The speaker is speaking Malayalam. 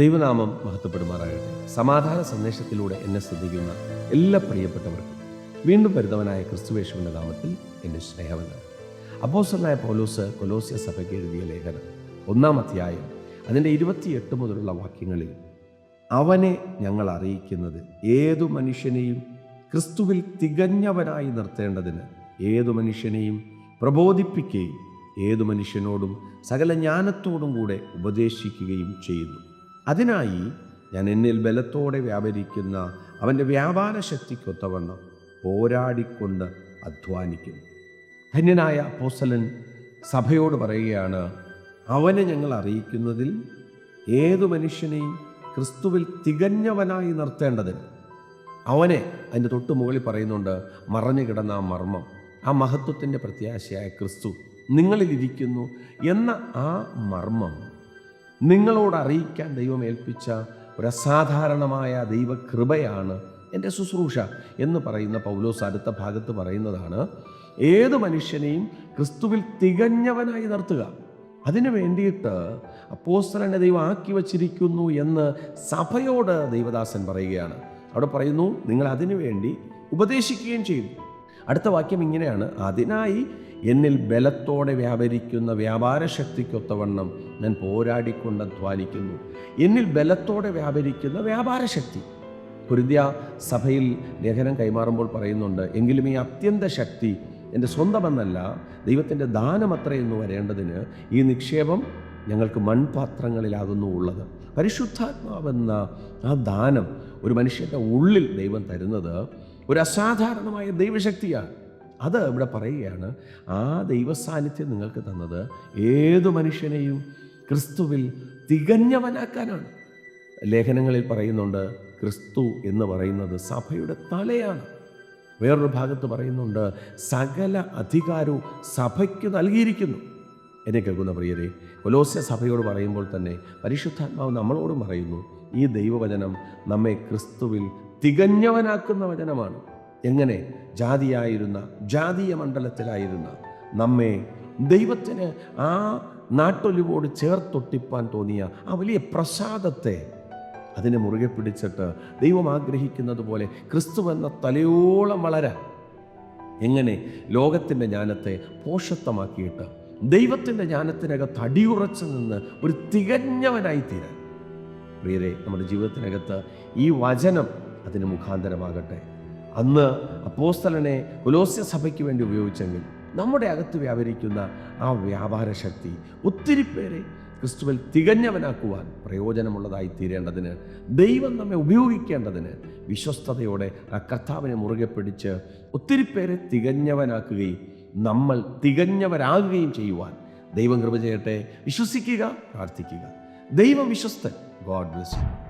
ദൈവനാമം മഹത്വപ്പെടുമാറാകട്ടെ. സമാധാന സന്ദേശത്തിലൂടെ എന്നെ ശ്രദ്ധിക്കുന്ന എല്ലാ പ്രിയപ്പെട്ടവർക്കും വീണ്ടും വരുന്നവനായ ക്രിസ്തുവേശുവിന്റെ നാമത്തിൽ എന്റെ സ്നേഹവന്ദനം. അപ്പോസ്റ്റലായ പൗലോസ് കൊലോസ്യ സഭയ്ക്ക് എഴുതിയ ലേഖനം ഒന്നാം അധ്യായം അതിന്റെ ഇരുപത്തിയെട്ട് മുതലുള്ള വാക്യങ്ങളിൽ അവനെ ഞങ്ങൾ അറിയിക്കുന്നത് ഏതു മനുഷ്യനെയും ക്രിസ്തുവിൽ തികഞ്ഞവനായി നിർത്തേണ്ടതിന് ഏതു മനുഷ്യനെയും പ്രബോധിപ്പിക്കുകയും ഏതു മനുഷ്യനോടും സകല ജ്ഞാനത്തോടും കൂടെ ഉപദേശിക്കുകയും ചെയ്യുന്നു. അതിനായി ഞാൻ എന്നിൽ ബലത്തോടെ വ്യാപരിക്കുന്ന അവന്റെ വ്യാപാര ശക്തിക്കൊത്തവണ്ണം പോരാടിക്കൊണ്ട് അധ്വാനിക്കുന്നു. ധന്യനായ അപ്പോസ്തലൻ സഭയോട് പറയുകയാണ് അവനെ ഞങ്ങൾ അറിയിക്കുന്നതിൽ ഏതു മനുഷ്യനെയും ക്രിസ്തുവിൽ തികഞ്ഞവനായി നിർത്തേണ്ടതിന്. അവനെ അതിന്റെ തൊട്ട് മുകളിൽ പറയുന്നുണ്ട് മറഞ്ഞു കിടന്ന ആ മർമ്മം ആ മഹത്വത്തിന്റെ പ്രത്യാശയായ ക്രിസ്തു നിങ്ങളിലിരിക്കുന്നു എന്ന ആ മർമ്മം നിങ്ങളോട് അറിയിക്കാൻ ദൈവം ഏൽപ്പിച്ച ഒരു അസാധാരണമായ ദൈവകൃപയാണ് എന്റെ ശുശ്രൂഷ എന്ന് പറയുന്ന പൗലോസ് അടുത്ത ഭാഗത്ത് പറയുന്നതാണ് ഏത് മനുഷ്യനെയും ക്രിസ്തുവിൽ തികഞ്ഞവനായി നിർത്തുക. അതിനു വേണ്ടിയിട്ട് അപ്പോസ്തലനെ ദൈവം ആക്കി വച്ചിരിക്കുന്നു എന്ന് സഭയോട് ദൈവദാസൻ പറയുകയാണ്. അവിടെ പറയുന്നു നിങ്ങൾ അതിനു വേണ്ടി ഉപദേശിക്കുകയും ചെയ്യുന്നു. അടുത്ത വാക്യം ഇങ്ങനെയാണ്. അതിനായി എന്നിൽ ബലത്തോടെ വ്യാപരിക്കുന്ന വ്യാപാര ശക്തിക്കൊത്തവണ്ണം ഞാൻ പോരാടിക്കൊണ്ട് അധ്വാനിക്കുന്നു എന്നിൽ ബലത്തോടെ വ്യാപരിക്കുന്ന വ്യാപാര ശക്തി കുരുദ്യ സഭയിൽ ലേഖനം കൈമാറുമ്പോൾ പറയുന്നുണ്ട് എങ്കിലും ഈ അത്യന്ത ശക്തി എന്റെ സ്വന്തമെന്നല്ല ദൈവത്തിന്റെ ദാനമത്രയെന്ന് വരേണ്ടതിന് ഈ നിക്ഷേപം ഞങ്ങൾക്ക് മൺപാത്രങ്ങളിലാകുന്നു ഉള്ളത്. പരിശുദ്ധാത്മാവെന്ന ആ ദാനം ഒരു മനുഷ്യന്റെ ഉള്ളിൽ ദൈവം തരുന്നത് ഒരു അസാധാരണമായ ദൈവശക്തിയാണ്. അത് ഇവിടെ പറയുകയാണ് ആ ദൈവസാന്നിധ്യം നിങ്ങൾക്ക് തന്നത് ഏതു മനുഷ്യനെയും ക്രിസ്തുവിൽ തികഞ്ഞവനാക്കാനാണ്. ലേഖനങ്ങളിൽ പറയുന്നുണ്ട് ക്രിസ്തു എന്ന് പറയുന്നത് സഭയുടെ തലയാണ്. വേറൊരു ഭാഗത്ത് പറയുന്നുണ്ട് സകല അധികാരവും സഭയ്ക്ക് നൽകിയിരിക്കുന്നു. എന്നെ കേൾക്കുന്ന പ്രിയരെ കൊലോസ്യ സഭയോട് പറയുമ്പോൾ തന്നെ പരിശുദ്ധാത്മാവ് നമ്മളോടും പറയുന്നു ഈ ദൈവവചനം നമ്മെ ക്രിസ്തുവിൽ തികഞ്ഞവനാക്കുന്ന വചനമാണ്. എങ്ങനെ? ജാതിയായിരുന്ന ജാതീയ മണ്ഡലത്തിലായിരുന്ന നമ്മെ ദൈവത്തിന് ആ നാട്ടൊലിവോട് ചേർത്തൊട്ടിപ്പാൻ തോന്നിയ ആ വലിയ പ്രസാദത്തെ അതിനെ മുറുകെ പിടിച്ചിട്ട് ദൈവം ആഗ്രഹിക്കുന്നത് പോലെ ക്രിസ്തു എന്ന തലയോളം വളരാൻ. എങ്ങനെ? ലോകത്തിന്റെ ജ്ഞാനത്തെ പോഷത്വമാക്കിയിട്ട് ദൈവത്തിന്റെ ജ്ഞാനത്തിനകത്ത് അടിയുറച്ചു നിന്ന് ഒരു തികഞ്ഞവനായി തീരാൻ പ്രിയരെ നമ്മുടെ ജീവിതത്തിനകത്ത് ഈ വചനം അതിന് മുഖാന്തരമാകട്ടെ. അന്ന് അപ്പോസ്തലനെ കുലോസ്യ സഭയ്ക്ക് വേണ്ടി ഉപയോഗിച്ചെങ്കിൽ നമ്മുടെ അകത്ത് വ്യാപരിക്കുന്ന ആ വ്യാപാര ശക്തി ഒത്തിരി പേരെ ക്രിസ്തുവിൽ തികഞ്ഞവനാക്കുവാൻ പ്രയോജനമുള്ളതായി തീരേണ്ടതിന് ദൈവം നമ്മെ ഉപയോഗിക്കേണ്ടതിന് വിശ്വസ്തയോടെ ആ കർത്താവിനെ മുറുകെ പിടിച്ച് ഒത്തിരി പേരെ തികഞ്ഞവനാക്കുകയും നമ്മൾ തികഞ്ഞവരാകുകയും ചെയ്യുവാൻ ദൈവം കൃപ ചെയ്യട്ടെ. വിശ്വസിക്കുക പ്രാർത്ഥിക്കുക. ദൈവം വിശ്വസ്തൻ. God bless you.